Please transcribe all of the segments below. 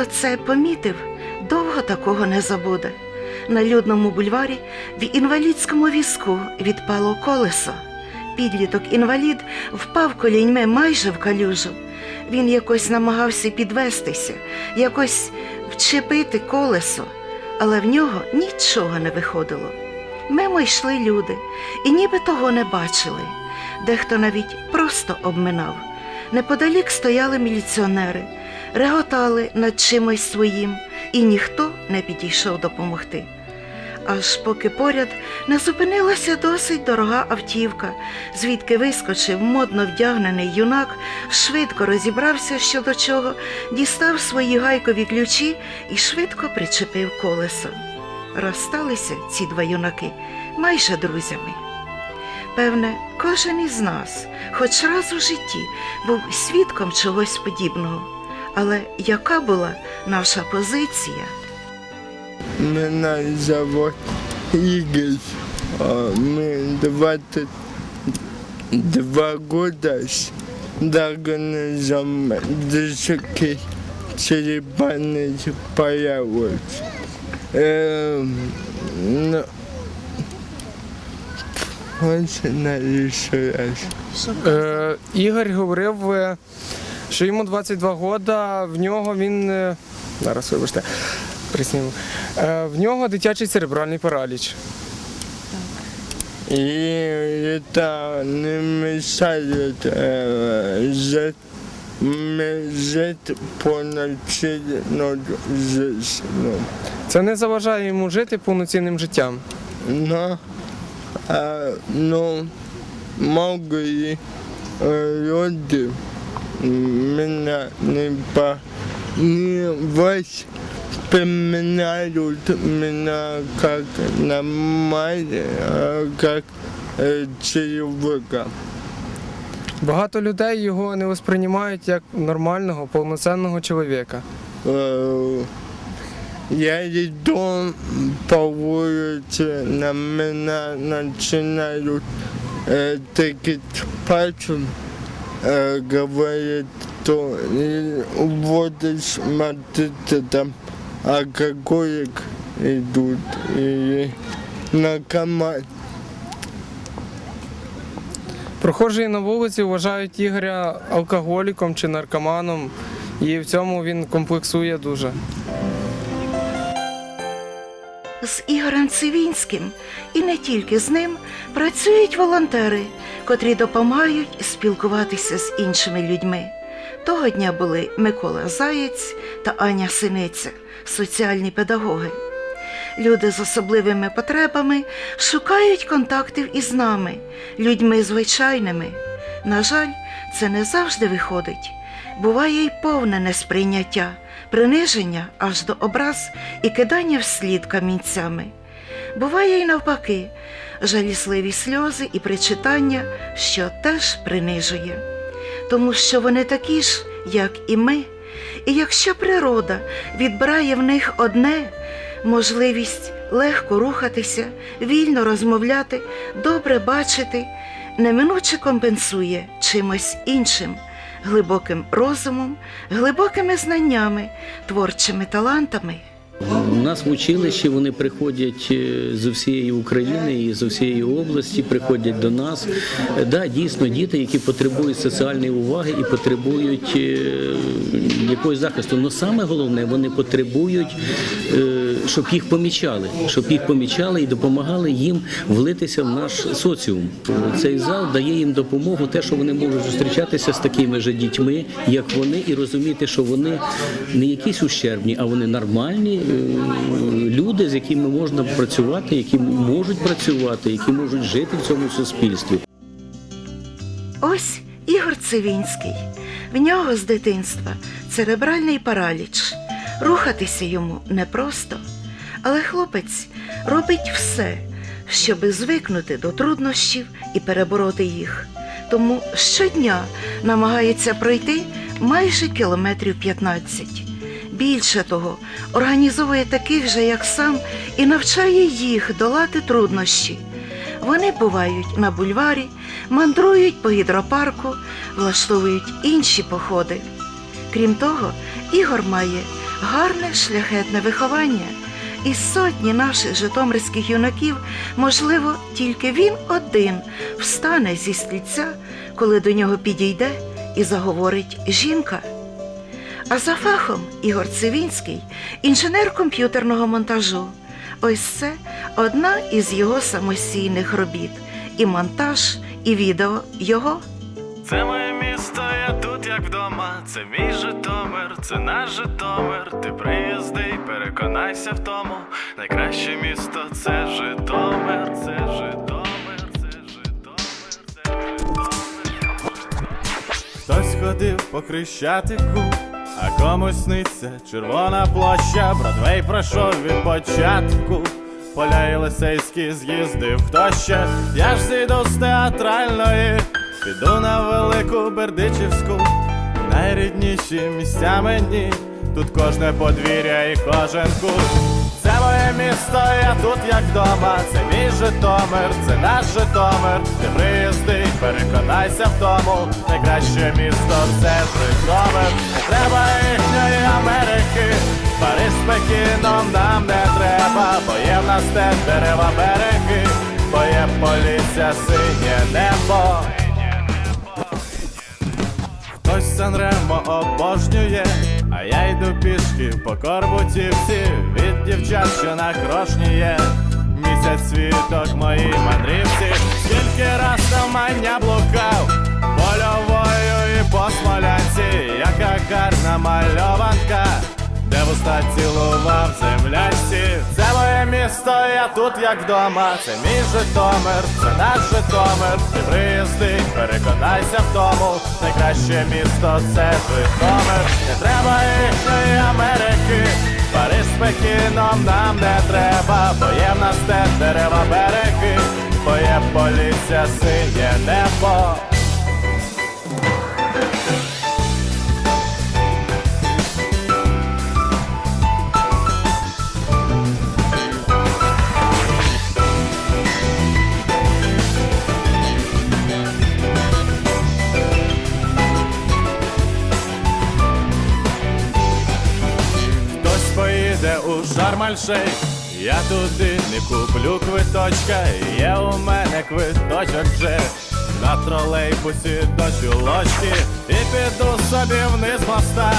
Хто це помітив, довго такого не забуде. На людному бульварі в інвалідському візку відпало колесо. Підліток інвалід впав коліньми майже в калюжу. Він якось намагався підвестися, якось вчепити колесо, але в нього нічого не виходило. Мимо йшли люди і ніби того не бачили. Дехто навіть просто обминав. Неподалік стояли міліціонери, реготали над чимось своїм, і ніхто не підійшов допомогти. Аж поки поряд не зупинилася досить дорога автівка, звідки вискочив модно вдягнений юнак, швидко розібрався що до чого, дістав свої гайкові ключі і швидко причепив колесо. Розсталися ці два юнаки майже друзями. Певне, кожен із нас, хоч раз у житті, був свідком чогось подібного. Але яка була наша позиція? Меня зовут Игорь. А, Мне 22 года с диагнозом дышки черепной паралич. Эм, ну, Можна ще раз. Е, Ігор говорив, е, що йому 22 года, в нього він. е, Зараз вибачте, присніму. Е, в нього дитячий церебральний параліч. И это не мешает э, жить, мне жить по ночи, но здесь, ну, Це не заважає йому жити повноцінним життям. но, а, ну, многие э, люди меня не по, не воспоминают меня как нормально, а как э, человека. Багато людей його не восприймають як нормального, повноцінного чоловіка. Э, Я иду по улице, на меня начинают э, тыкать пальцем, э, говорят, что вот смотрите, там алкоголик идут и наркоман. Прохожі на вулиці вважають Ігоря алкоголіком чи наркоманом, і в цьому він комплексує дуже. З Ігорем Цивінським і не тільки з ним працюють волонтери, котрі допомагають спілкуватися з іншими людьми. Того дня були Микола Заєць та Аня Синиця, соціальні педагоги. Люди з особливими потребами шукають контактів із нами, людьми звичайними. На жаль, це не завжди виходить. Буває й повне несприйняття, приниження аж до образ і кидання вслід камінцями. Буває й навпаки, жалісливі сльози і причитання, що теж принижує. Тому що вони такі ж, як і ми, і якщо природа відбирає в них одне можливість легко рухатися, вільно розмовляти, добре бачити, неминуче компенсує чимось іншим, глибоким розумом, глибокими знаннями, творчими талантами. У нас в училищі вони приходять е, з усієї України і з усієї області, приходять до нас. Да, дійсно, діти, які потребують соціальної уваги і потребують е, якогось захисту. Але саме головне, вони потребують, е, щоб їх помічали, щоб їх помічали і допомагали їм влитися в наш соціум. Цей зал дає їм допомогу, те, що вони можуть зустрічатися з такими ж дітьми, як вони, і розуміти, що вони не якісь ущербні, а вони нормальні люди, з якими можна працювати, які можуть працювати, які можуть жити в цьому суспільстві. Ось Ігор Цивінський. В нього з дитинства церебральний параліч. Рухатися йому непросто, але хлопець робить все, щоби звикнути до труднощів і перебороти їх. Тому щодня намагається пройти майже кілометрів 15. Більше того, організовує таких же, як сам, і навчає їх долати труднощі. Вони бувають на бульварі, мандрують по гідропарку, влаштовують інші походи. Крім того, Ігор має гарне шляхетне виховання. Із сотні наших житомирських юнаків, можливо, тільки він один встане зі стільця, коли до нього підійде і заговорить жінка. А за фахом Ігор Цивінський інженер комп'ютерного монтажу. Ось це одна із його самостійних робіт. І монтаж, і відео його. Це моє місто, я тут як вдома. Це мій Житомир, це наш Житомир. Ти приїзди переконайся в тому. Найкраще місто це Житомир, це Житомир, це Житомир, це Житомир. Хтось ходив по хрещатику, а комусь сниться червона площа. Бродвей пройшов від початку. Поля Єлисейські з'їздив хто ще, я ж зійду з театральної, піду на велику Бердичівську, найрідніші місця мені, тут кожне подвір'я і кожен кут. Це моє місто, я тут як вдома, це мій Житомир, це наш Житомир. Ти приїзди, переконайся в тому, найкраще місто це Житомир. Треба їхньої Америки, Париж Пекіном нам не треба, бо є в нас те дерева береги, бо є полісся синє небо. Хтось Санремо обожнює, а я йду пішки по корбутівці від дівчат, що на крошні є. Місяць світок моїй мандрівці, скільки раз на мання блукав, смолянці, яка гарна мальованка, де вуста цілував земляці. Це моє місто, я тут як вдома. Це мій Житомир, це наш Житомир. Ти приїзди, переконайся в тому. Найкраще місто це Житомир. Не треба їхньої Америки. Париж з Пекіном нам не треба, бо є в нас те дерева береги, бо є полісся синє небо. Поїде у я туди не куплю квиточка, є у мене квиточок вже на тролейбусі до чулочки. І піду собі вниз моста.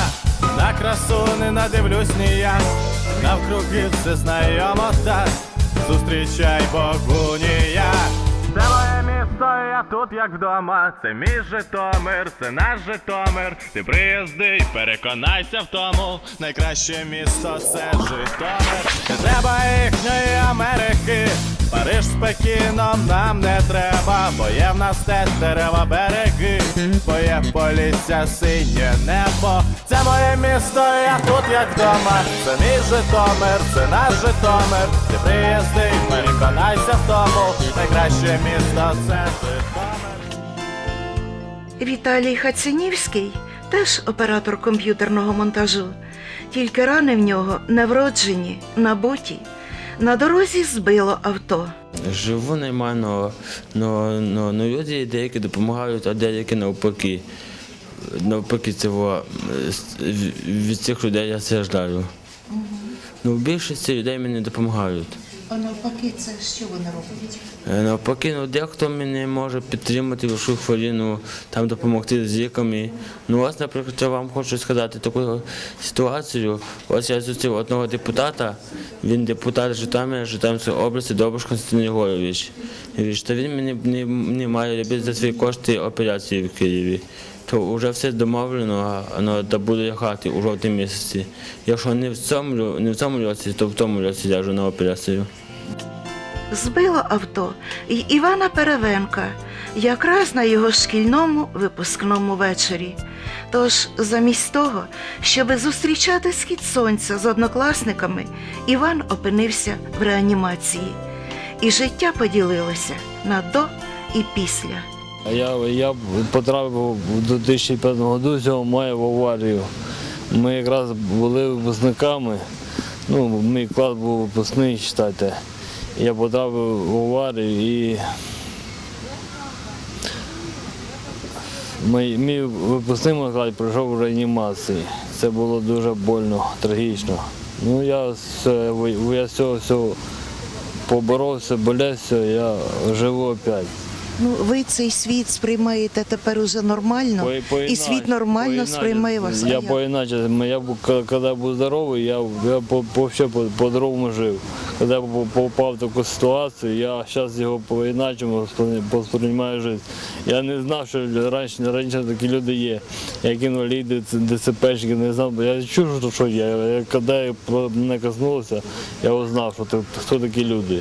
На красу не надивлюсь ніяк, навкруги все знайомо так. Зустрічай Богу місто, я тут як вдома. Це мій Житомир, це наш Житомир. Ти приїзди переконайся в тому. Найкраще місто це Житомир. Не треба їхньої Америки. Париж з Пекіном нам не треба, бо є в нас теж дерева береги, бо є полісся синє небо. Це моє місто, я тут як вдома. Це мій Житомир, це наш Житомир. Ти приїзди, й переконайся в тому. Найкраще місто це. Віталій Хацинівський теж оператор комп'ютерного монтажу, тільки рани в нього не вроджені, набуті. На дорозі збило авто. Живу нормально, но, но, но люди деякі допомагають, а деякі навпаки. Навпаки, цього е, від цих людей я страждаю. Ну, в більшості людей мені допомагають. А навпаки, це що вони роблять? Е, Навпаки, ну дехто мене може підтримати вашу хвилину, там допомогти з ліками. Ну ось, наприклад, я вам хочу сказати таку ситуацію. Ось я зустрів одного депутата, він депутат Житомира, Житомирської області, Добуш Константин Єгорович. Що він мені не, не має робити за свої кошти операції в Києві. То вже все домовлено, а ну, та буду лягати у жовтні місяці. Якщо не в цьому, не в цьому році, то в тому році ляжу на операцію. Збило авто й Івана Перевенка якраз на його шкільному випускному вечорі. Тож, замість того, щоби зустрічати схід сонця з однокласниками, Іван опинився в реанімації. І життя поділилося на до і після. Я, я потрапив у 2005 году 7 мая в аварію. Ми якраз були випускниками. Ну, мій клас був випускний, вважайте. Я потрапив в аварію і Мій, мій випускний можна пройшов в реанімації. Це було дуже больно, трагічно. Ну я, я з цього всього поборовся, болівся, я живу опять. Ну, ви цей світ сприймаєте тепер уже нормально, По- і світ нормально сприймає вас. Я поіначе, я коли- був здоровий, я, я по, по, ще по, по-другому жив. Коли я попав в таку ситуацію, я зараз його по-іначому сприймаю- сприймаю життя. Я не знав, що раніше, раніше такі люди є, як інваліди, ц- ДЦПшники, не знав. бо Я чув, що, що є. Я, коли мене коснулося, я узнав, що хто такі люди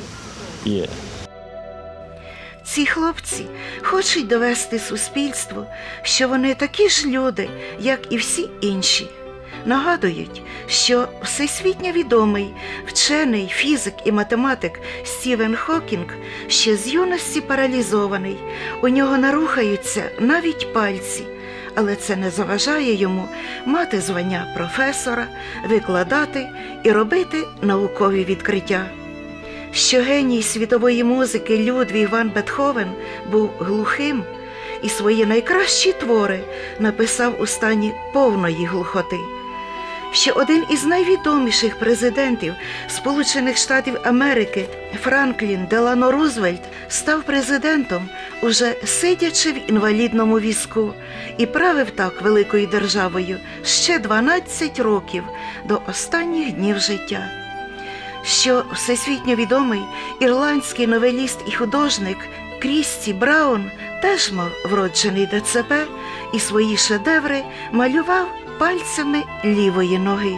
є. Ці хлопці хочуть довести суспільству, що вони такі ж люди, як і всі інші. Нагадують, що всесвітньо відомий вчений фізик і математик Стівен Хокінг ще з юності паралізований. У нього нарухаються навіть пальці, але це не заважає йому мати звання професора, викладати і робити наукові відкриття що геній світової музики Людвіг Ван Бетховен був глухим і свої найкращі твори написав у стані повної глухоти. Що один із найвідоміших президентів Сполучених Штатів Америки Франклін Делано Рузвельт став президентом, уже сидячи в інвалідному візку, і правив так великою державою ще 12 років до останніх днів життя що всесвітньо відомий ірландський новеліст і художник Крісті Браун теж мав вроджений ДЦП і свої шедеври малював пальцями лівої ноги.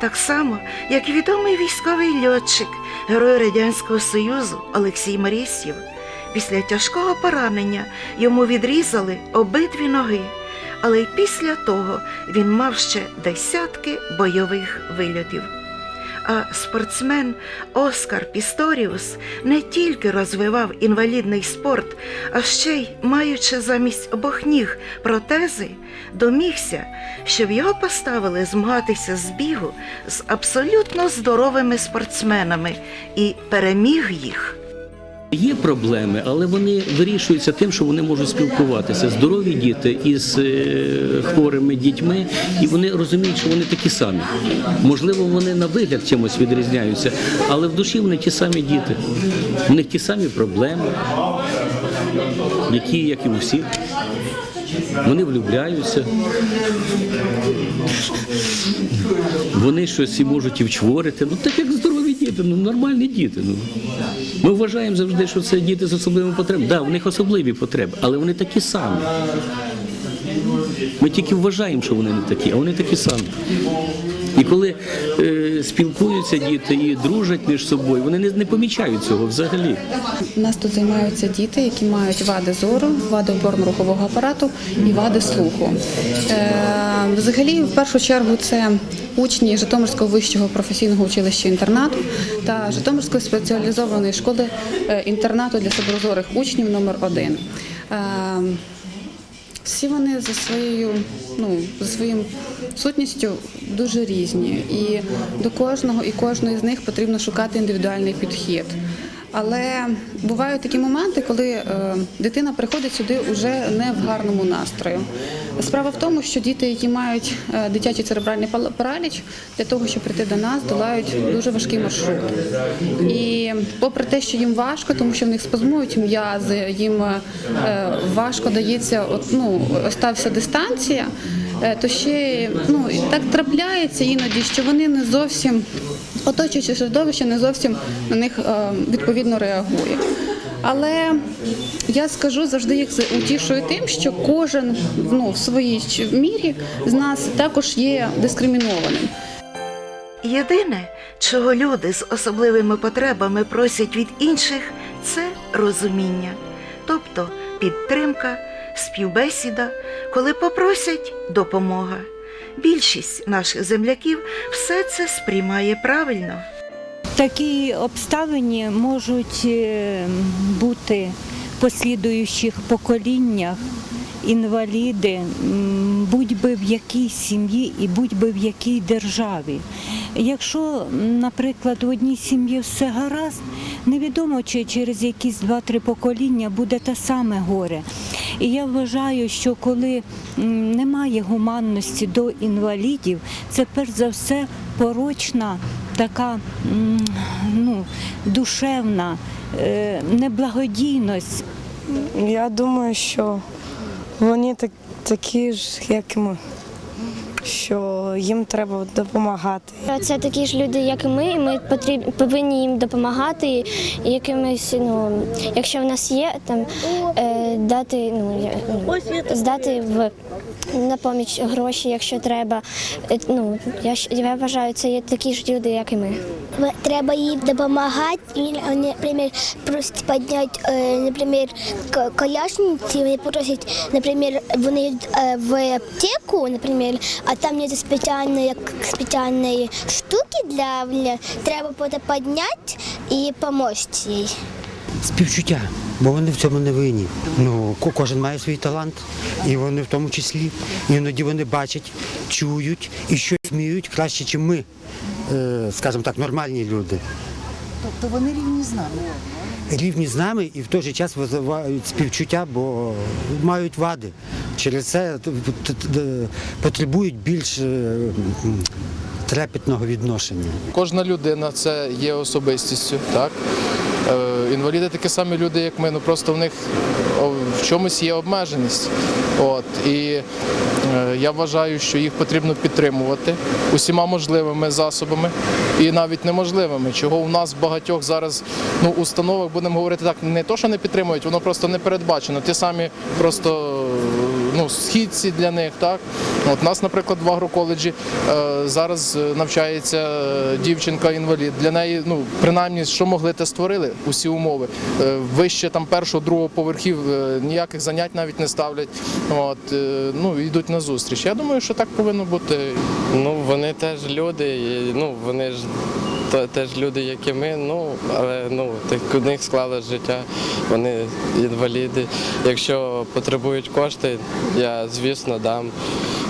Так само, як відомий військовий льотчик, герой Радянського Союзу Олексій Марісєв, після тяжкого поранення йому відрізали обидві ноги, але й після того він мав ще десятки бойових вильотів. А спортсмен Оскар Пісторіус не тільки розвивав інвалідний спорт, а ще й, маючи замість обох ніг протези, домігся, щоб його поставили змагатися з бігу з абсолютно здоровими спортсменами і переміг їх. Є проблеми, але вони вирішуються тим, що вони можуть спілкуватися. Здорові діти із е, хворими дітьми, і вони розуміють, що вони такі самі. Можливо, вони на вигляд чимось відрізняються, але в душі вони ті самі діти. У них ті самі проблеми, які, як і у всіх. Вони влюбляються. Вони щось і можуть і вчворити. Ну так як здорові діти, ну нормальні діти. Ну. Ми вважаємо завжди, що це діти з особливими потребами. Так, да, в них особливі потреби, але вони такі самі. Ми тільки вважаємо, що вони не такі, а вони такі самі. Коли е, спілкуються діти і дружать між собою, вони не, не помічають цього взагалі. У нас тут займаються діти, які мають вади зору, вади опорно-рухового апарату і вади слуху. Е, взагалі, в першу чергу, це учні Житомирського вищого професійного училища інтернату та Житомирської спеціалізованої школи е, інтернату для слабозорих учнів номер 1 всі вони за своєю, ну, за своїм сутністю дуже різні. І до кожного і кожної з них потрібно шукати індивідуальний підхід. Але бувають такі моменти, коли е, дитина приходить сюди уже не в гарному настрою. Справа в тому, що діти, які мають е, дитячий церебральний параліч, для того, щоб прийти до нас, долають дуже важкий маршрут. І попри те, що їм важко, тому що в них спазмують м'язи, їм е, важко дається, от, ну, остався дистанція, то ще ну, так трапляється іноді, що вони не зовсім оточуюче середовище не зовсім на них е, відповідно реагує. Але я скажу завжди їх утішую тим, що кожен ну, в своїй мірі з нас також є дискримінованим. Єдине, чого люди з особливими потребами просять від інших, це розуміння, тобто підтримка, співбесіда, коли попросять допомога. Більшість наших земляків все це сприймає правильно. Такі обставини можуть е, бути в послідуючих поколіннях інваліди, будь би в якій сім'ї і будь би в якій державі. Якщо, наприклад, в одній сім'ї все гаразд, невідомо, чи через якісь два-три покоління буде те саме горе. І я вважаю, що коли немає гуманності до інвалідів, це перш за все порочна така ну, душевна е, неблагодійність. Я думаю, що вони так, такі ж, як і ми, що їм треба допомагати. Це такі ж люди, як і ми, і ми повинні їм допомагати. І якимось, ну, якщо в нас є, там е, дати, ну, ну, здати в на поміч гроші, якщо треба. Е, Ну, я, я вважаю, це є такі ж люди, як і ми. Треба їм допомагати, наприклад, просять підняти, е, наприклад, к- колясниці, вони просять, наприклад, вони е, в аптеку, наприклад, а там є спеціальні, як спеціальні штуки для, для треба підняти і допомогти їй. Співчуття, бо вони в цьому не винні. Ну, кожен має свій талант, і вони в тому числі. Іноді вони бачать, чують і щось вміють краще, ніж ми, е, скажімо так, нормальні люди. Тобто вони рівні з нами. Рівні з нами і в той же час визивають співчуття, бо мають вади. Через це потребують більш е, трепетного відношення. Кожна людина це є особистістю, так? Е, Інваліди такі самі люди, як ми, ну просто в них в чомусь є обмеженість. От. І е, я вважаю, що їх потрібно підтримувати усіма можливими засобами і навіть неможливими, чого у нас багатьох зараз ну, установах, будемо говорити так, не то, що не підтримують, воно просто не передбачено. Ті самі просто ну, східці для них. Так? От нас, наприклад, в агроколеджі е, зараз е, навчається е, дівчинка-інвалід. Для неї, ну, принаймні, що могли, те створили усі умови. Е, вище там першого, другого поверхів е, ніяких занять навіть не ставлять. От, е, ну, йдуть на зустріч. Я думаю, що так повинно бути. Ну, вони теж люди, і, ну, вони ж те- теж люди, як і ми, ну, але ну, так у них склалось життя, вони інваліди. Якщо потребують кошти, я, звісно, дам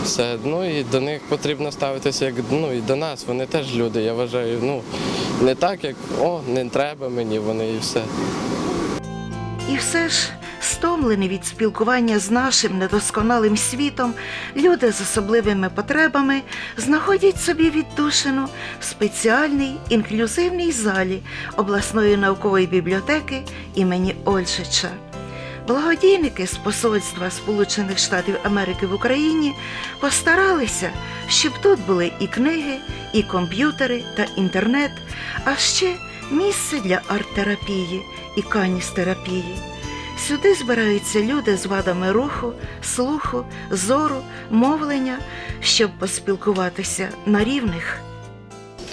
все. Ну і до них потрібно ставитися як ну, і до нас. Вони теж люди. Я вважаю, ну, не так, як о, не треба мені, вони і все. І все ж, стомлені від спілкування з нашим недосконалим світом, люди з особливими потребами знаходять собі віддушину в спеціальній інклюзивній залі обласної наукової бібліотеки імені Ольшича. Благодійники з посольства Сполучених Штатів Америки в Україні постаралися, щоб тут були і книги, і комп'ютери та інтернет, а ще місце для арт-терапії і каністерапії. Сюди збираються люди з вадами руху, слуху, зору, мовлення, щоб поспілкуватися на рівних.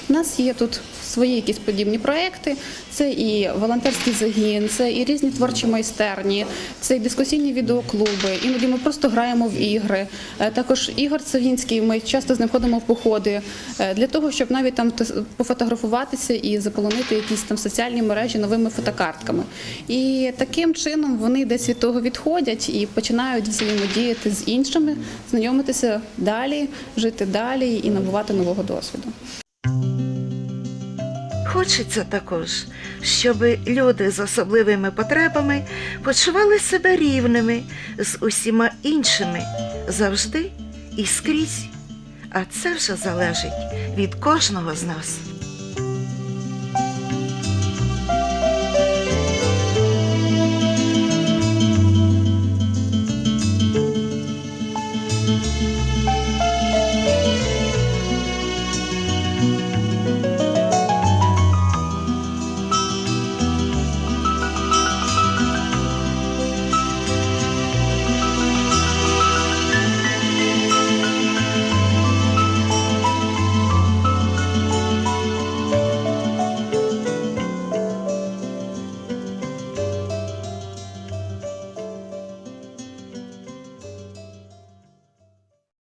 У нас є тут свої якісь подібні проекти. Це і волонтерський загін, це і різні творчі майстерні, це і дискусійні відеоклуби. Іноді ми просто граємо в ігри. Е, Також Ігор Савінський. Ми часто з ним ходимо в походи е, для того, щоб навіть там пофотографуватися і заполонити якісь там соціальні мережі новими фотокартками. І таким чином вони десь від того відходять і починають взаємодіяти з іншими, знайомитися далі, жити далі і набувати нового досвіду. Хочеться також, щоб люди з особливими потребами почували себе рівними з усіма іншими завжди і скрізь. А це вже залежить від кожного з нас.